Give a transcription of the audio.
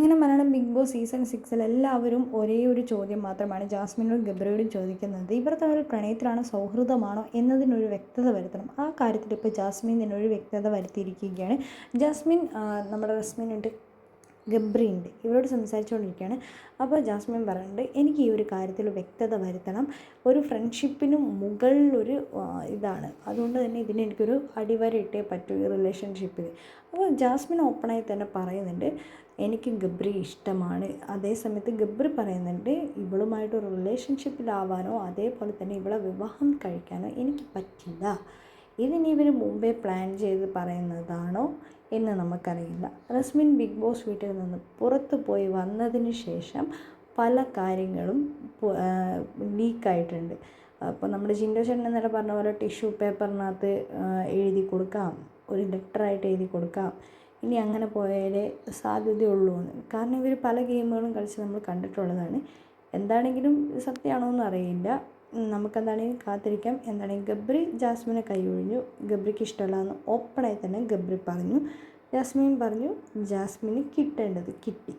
അങ്ങനെ Malayalam big boss season സിക്സിൽ എല്ലാവരും ഒരേ ഒരു ചോദ്യം മാത്രമാണ് ജാസ്മിനോടും ഗബ്രയോടും ചോദിക്കുന്നത്. ഇവർ തമ്മിൽ പ്രണയത്തിലാണോ സൗഹൃദമാണോ എന്നതിനൊരു വ്യക്തത വരുത്തണം. ആ കാര്യത്തിൽ ഇപ്പോൾ ജാസ്മിൻ ഇതിനൊരു വ്യക്തത വരുത്തിയിരിക്കുകയാണ്. ജാസ്മിൻ നമ്മുടെ റസ്മിനുണ്ട്. ഗബ്രി ഉണ്ട് ഇവരോട് സംസാരിച്ചുകൊണ്ടിരിക്കുകയാണ്. അപ്പോൾ ജാസ്മിൻ പറയുന്നുണ്ട് എനിക്ക് ഈ ഒരു കാര്യത്തിൽ വ്യക്തത വരുത്തണം. ഒരു ഫ്രണ്ട്ഷിപ്പിനും മുകളിലൊരു ഇതാണ്. അതുകൊണ്ട് തന്നെ ഇതിന് എനിക്കൊരു അടിവര ഇട്ടേ പറ്റൂ ഈ റിലേഷൻഷിപ്പിൽ അപ്പോൾ ജാസ്മിൻ ഓപ്പണായി തന്നെ പറയുന്നുണ്ട് എനിക്ക് ഗബ്രി ഇഷ്ടമാണ്. അതേസമയത്ത് ഗബ്രി പറയുന്നുണ്ട് ഇവളുമായിട്ട് റിലേഷൻഷിപ്പിലാവാനോ അതേപോലെ തന്നെ ഇവളെ വിവാഹം കഴിക്കാനോ എനിക്ക് പറ്റില്ല. ഇതിനി ഇവർ മുമ്പേ പ്ലാൻ ചെയ്ത് പറയുന്നതാണോ എന്ന് നമുക്കറിയില്ല. റസ്മിൻ ബിഗ് ബോസ് വീട്ടിൽ നിന്ന് പുറത്തു പോയി വന്നതിന് ശേഷം പല കാര്യങ്ങളും ലീക്കായിട്ടുണ്ട് അപ്പോൾ നമ്മുടെ ജിൻഡോ ചേട്ടൻ ഇന്നലെ പറഞ്ഞ പോലെ ടിഷ്യൂ പേപ്പറിനകത്ത് എഴുതി കൊടുക്കാം. ഒരു ലെറ്ററായിട്ട് എഴുതി കൊടുക്കാം. ഇനി അങ്ങനെ പോയാലേ സാധ്യതയുള്ളൂ എന്ന്. കാരണം ഇവർ പല ഗെയിമുകളും കളിച്ച് നമ്മൾ കണ്ടിട്ടുള്ളതാണ്. എന്താണെങ്കിലും സത്യമാണോ എന്ന് അറിയില്ല. ഉം, നമുക്കെന്താണെങ്കിലും കാത്തിരിക്കാം. എന്താണെങ്കിൽ ഗബ്രി ജാസ്മിനെ കൈയൊഴിഞ്ഞു ഗബ്രിക്ക് ഇഷ്ടമല്ലാന്ന് ഓപ്പണായി തന്നെ ഗബ്രി പറഞ്ഞു. ജാസ്മിൻ പറഞ്ഞു ജാസ്മിന് കിട്ടേണ്ടത് കിട്ടി.